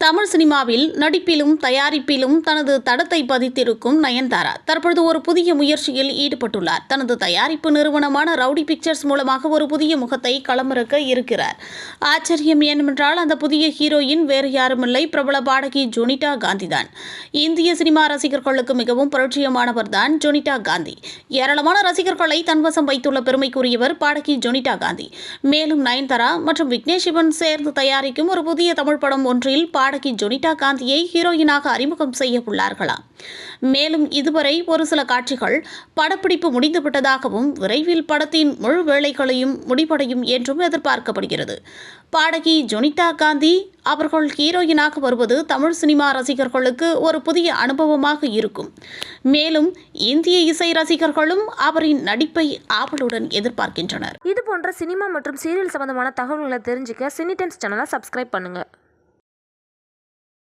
தமிழ் சினிமாவில் நடிப்பிலும் தயாரிப்பிலும் தனது தடத்தை பதித்திருக்கும் நயன்தாரா தற்பொழுது ஒரு புதிய முயற்சியில் ஈடுபட்டுள்ளார். தனது தயாரிப்பு நிறுவனமான ரவுடி பிக்சர்ஸ் மூலமாக ஒரு புதிய முகத்தை களமிறக்க இருக்கிறார். ஆச்சரியம் என்னவென்றால் அந்த புதிய ஹீரோயின் வேறு யாருமில்லை. பிரபல பாடகி ஜொனிட்டா காந்தி தான் இந்திய சினிமா ரசிகர்களுக்கு மிகவும் பரிச்சயமானவர் தான் ஜொனிட்டா காந்தி. ஏராளமான ரசிகர்களை தன்வசம் வைத்துள்ள பெருமைக்குரியவர் பாடகி ஜொனிட்டா காந்தி. மேலும் நயன்தாரா மற்றும் விக்னேஷ் சிவன் சேர்ந்து தயாரிக்கும் ஒரு புதிய தமிழ் படம் ஒன்றில் பாடகி ஜொனிட்டா காந்தியை ஹீரோயினாக அறிமுகம் செய்ய உள்ளார்களாம் மேலும் இதுவரை ஒரு சில காட்சிகள் படப்பிடிப்பு முடிந்துவிட்டதாகவும் விரைவில் படத்தின் முழு வேலைகளையும் முடிவடையும் என்றும் எதிர்பார்க்கப்படுகிறது. பாடகி ஜொனிதா காந்தி அவர்கள் ஹீரோயினாக வருவது தமிழ் சினிமா ரசிகர்களுக்கு ஒரு புதிய அனுபவமாக இருக்கும். மேலும் இந்திய இசை ரசிகர்களும் அவரின் நடிப்பை ஆவலுடன் எதிர்பார்க்கின்றனர். இது போன்ற சினிமா மற்றும் சீரியல் சம்பந்தமான தகவல்களை தெரிஞ்சுக்க சினி டைம்ஸ் சேனலை சப்ஸ்கிரைப் பண்ணுங்கள்